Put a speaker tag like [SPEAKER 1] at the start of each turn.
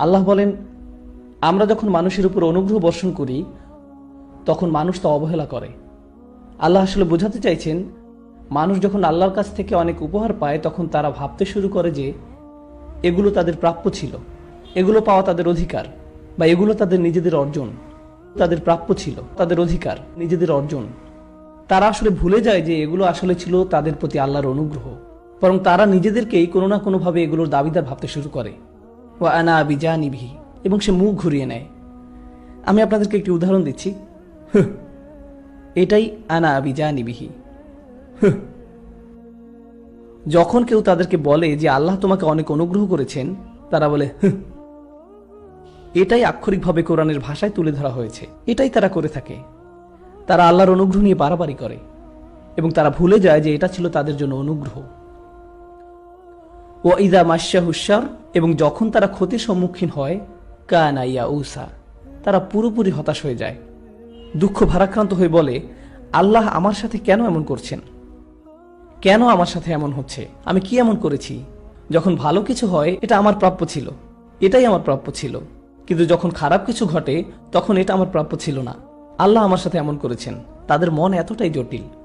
[SPEAKER 1] আল্লাহ বলেন, আমরা যখন মানুষের উপর অনুগ্রহ বর্ষণ করি, তখন মানুষ তা অবহেলা করে। আল্লাহ আসলে বোঝাতে চাইছেন, মানুষ যখন আল্লাহর কাছ থেকে অনেক উপহার পায়, তখন তারা ভাবতে শুরু করে যে, এগুলো তাদের প্রাপ্য ছিল। এগুলো পাওয়া তাদের অধিকার, বা এগুলো তাদের নিজেদের অর্জন। তাদের প্রাপ্য ছিল, তাদের অধিকার, নিজেদের অর্জন। তারা আসলে ভুলে যায় যে এগুলো আসলে ছিল তাদের প্রতি আল্লাহর অনুগ্রহ। বরং তারা নিজেদেরকেই কোনো না কোনোভাবে এগুলোর দাবিদার ভাবতে শুরু করে। ও আনা আবিজা নিভি এবং সে মুখ ঘুরিয়ে নেয় আমি আপনাদেরকে একটি উদাহরণ দিচ্ছি এটাই আনা আবিজা নিবিহি হুহ। যখন কেউ তাদেরকে বলে যে আল্লাহ তোমাকে অনেক অনুগ্রহ করেছেন, তারা বলে। এটাই আক্ষরিকভাবে কোরআনের ভাষায় তুলে ধরা হয়েছে এটাই তারা করে থাকে তারা আল্লাহর অনুগ্রহ নিয়ে বাড়াবাড়ি করে, এবং তারা ভুলে যায় যে এটা ছিল তাদের জন্য অনুগ্রহ ও ইদা মাসা হুসার এবং যখন তারা ক্ষতির সম্মুখীন হয় কানাইয়া উসা তারা পুরোপুরি হতাশ হয়ে যায়। দুঃখ ভারাক্রান্ত হয়ে বলে, আল্লাহ আমার সাথে কেন এমন করছেন? কেন আমার সাথে এমন হচ্ছে? আমি কি এমন করেছি? যখন ভালো কিছু হয়, এটা আমার প্রাপ্য ছিল। এটাই আমার প্রাপ্য ছিল। কিন্তু যখন খারাপ কিছু ঘটে, তখন এটা আমার প্রাপ্য ছিল না। আল্লাহ আমার সাথে এমন করেছেন। তাদের মন এতটাই জটিল।